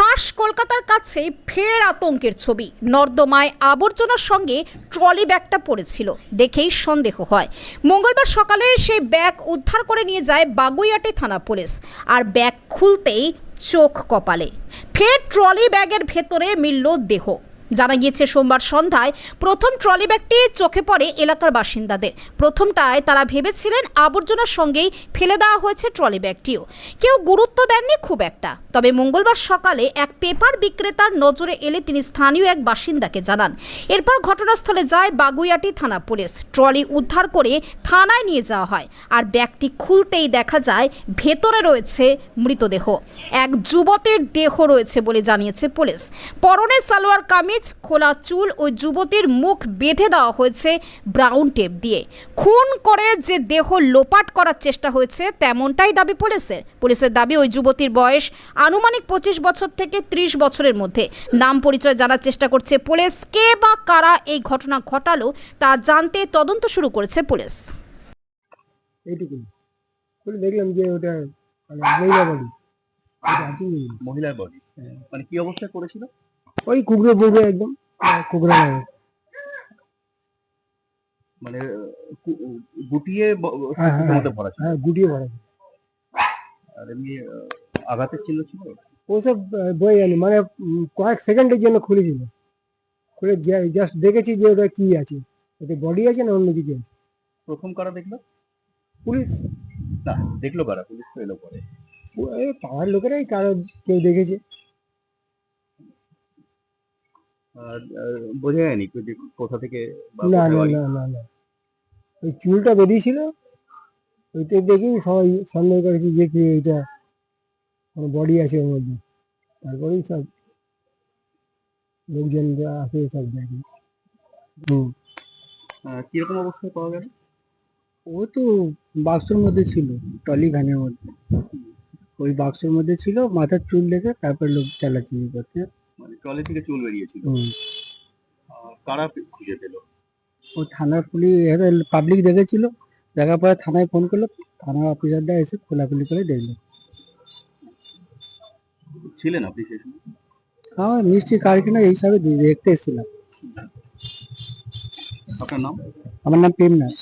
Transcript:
খাস কলকাতার কাছে ফের আতঙ্কের ছবি। নর্দমায় আবর্জনার সঙ্গে ট্রলি ব্যাগটা পড়েছিল। দেখেই সন্দেহ হয়। মঙ্গলবার সকালে সেই ব্যাগ উদ্ধার করে নিয়ে যায় বাগুইয়াটি থানা পুলিশ। আর ব্যাগ খুলতেই চোখ কপালে। ফের ট্রলি ব্যাগের ভেতরে মিলল দেহ। জানা গিয়েছে, সোমবার সন্ধ্যায় প্রথম ট্রলি ব্যাগটি চোখে পড়ে এলাকার বাসিন্দাদের। প্রথমটায় তারা ভেবেছিলেন আবর্জনার সঙ্গেই ফেলে দেওয়া হয়েছে ট্রলি ব্যাগটিও। কেউ গুরুত্ব দেননি খুব একটা। তবে মঙ্গলবার সকালে এক পেপার বিক্রেতার নজরে এলে তিনি স্থানীয় এক বাসিন্দাকে জানান। এরপর ঘটনাস্থলে যায় বাগুইয়াটি থানা পুলিশ। ট্রলি উদ্ধার করে থানায় নিয়ে যাওয়া হয়। আর ব্যাগটি খুলতেই দেখা যায় ভেতরে রয়েছে মৃতদেহ। এক যুবতীর দেহ রয়েছে বলে জানিয়েছে পুলিশ। পরনে সালোয়ার কামিজ খোলা চুল ওই যুবতীর মুখ বেঁধে দেওয়া হয়েছে ব্রাউন টেপ দিয়ে। খুন করে যে দেহ লোপাট করার চেষ্টা হয়েছে তেমনটাই দাবি পুলিশের। পুলিশের দাবি ওই যুবতীর বয়স আনুমানিক পঁচিশ বছর থেকে ত্রিশ বছরের মধ্যে। নাম পরিচয় জানার চেষ্টা করছে পুলিশ। কে বা কারা এই ঘটনা ঘটালো তা জানতে তদন্ত শুরু করেছে পুলিশ। দেখলাম যে ওটা মানে মহিলা বডি মহিলার বডি মানে কি অবস্থায় পড়েছিল ওই কুকুরে বুকরে একদম। কুকুরে মানে গুটিয়ে হ্যাঁ, হ্যাঁ, মধ্যে ভরা ছিল হ্যাঁ গুটিয়ে পড়া আর এমনি আঘাতের চিহ্ন ছিল? ওসব বই জানি মানে কয়েক সেকেন্ডের জন্য খুলেছিল খুলে জাস্ট দেখেছি যে ওটা কি আছে। ওতে বডি আছে না অন্য কিছু আছে? প্রথম কারা দেখল? পুলিশ। না দেখল কারা? পুলিশ তো এলো পরে। পাড়ার লোকেরাই কারও কেউ দেখেছে। বোঝা যায়নি যে কোথা থেকে না না না না না। ওই চুলটা বেরিয়েছিল ওইটা দেখেই সবাই সন্দেহ করেছে যে কি এটা কোনো বডি আছে ওর মধ্যে। তারপরেই সব লোকজনরা আসে সব দেখে। হুম। কীরকম অবস্থায় পাওয়া গেল? ও তো বাক্সের মধ্যে ছিল টলি ভ্যানের মধ্যে। ওই বাক্সের মধ্যে ছিল মাথার চুল দেখে তারপর লোক চালাচিনি করতে। মানে ট্রলি থেকে চুল বেরিয়েছিল। কারা খুঁজে পেল? ও থানার পুলিশ পাবলিক দেখেছিল দেখার পরে থানায় ফোন করল থানার অফিসাররা এসে খোলাখুলি করে দেখল। ছিলেন আপনি সেই সময়? আমার মিষ্টি কার কিনা এই হিসাবে দেখতে এসেছিলাম। আপনার নাম? আমার নাম প্রেম নাথ।